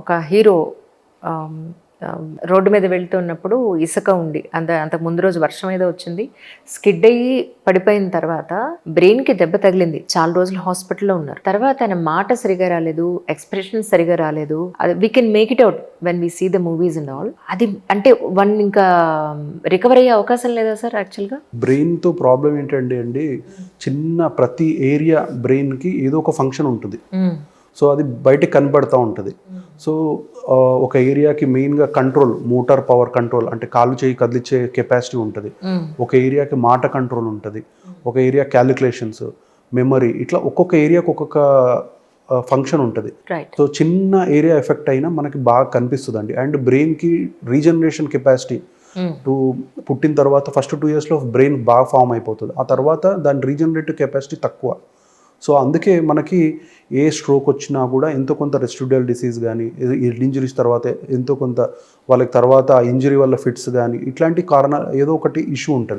ఒక hero road మీద వెళ్తున్నప్పుడు ఇసుక ఉండి అంత అంత ముందు రోజు వర్షం ఏదో వచ్చింది స్కిడ్ అయ్యి పడిపోయిన తర్వాత బ్రెయిన్కి దెబ్బ తగిలింది. చాలా రోజులు హాస్పిటల్లో ఉన్నారు. తర్వాత ఆయన మాట సరిగా రాలేదు ఎక్స్ప్రెషన్ సరిగా రాలేదు. అది we can make it out when we see the movies and all అది అంటే వన్ ఇంకా రికవర్ అయ్యే అవకాశం లేదా సార్ యాక్చువల్గా? బ్రెయిన్తో ప్రాబ్లం ఏంటంటే అండి చిన్న ప్రతి ఏరియా బ్రెయిన్కి ఏదో ఒక ఫంక్షన్ ఉంటుంది. సో అది బయటకు కనబడుతూ ఉంటుంది. సో ఒక ఏరియాకి మెయిన్గా కంట్రోల్ మోటార్ పవర్ కంట్రోల్ అంటే కాలు చేయి కదిలిచ్చే కెపాసిటీ ఉంటుంది. ఒక ఏరియాకి మాట కంట్రోల్ ఉంటుంది. ఒక ఏరియా క్యాలిక్యులేషన్స్ మెమరీ ఇట్లా ఒక్కొక్క ఏరియాకి ఒక్కొక్క ఫంక్షన్ ఉంటుంది. సో చిన్న ఏరియా ఎఫెక్ట్ అయినా మనకి బాగా కనిపిస్తుంది అండి అండ్ బ్రెయిన్కి రీజనరేషన్ కెపాసిటీ టు పుట్టిన తర్వాత ఫస్ట్ టూ ఇయర్స్లో బ్రెయిన్ బాగా ఫామ్ అయిపోతుంది. ఆ తర్వాత దాని రీజనరేటివ్ కెపాసిటీ తక్కువ. సో అందుకే మనకి ఏ స్ట్రోక్ వచ్చినా కూడా ఎంతో కొంత రెస్టిడ్యూల్ డిసీజ్ కానీ ఇంజరీస్ తర్వాత ఎంతో కొంత వాళ్ళకి తర్వాత ఇంజరీ వల్ల ఫిట్స్ కానీ ఇట్లాంటి కారణాలు ఏదో ఒకటి ఇష్యూ ఉంటుంది.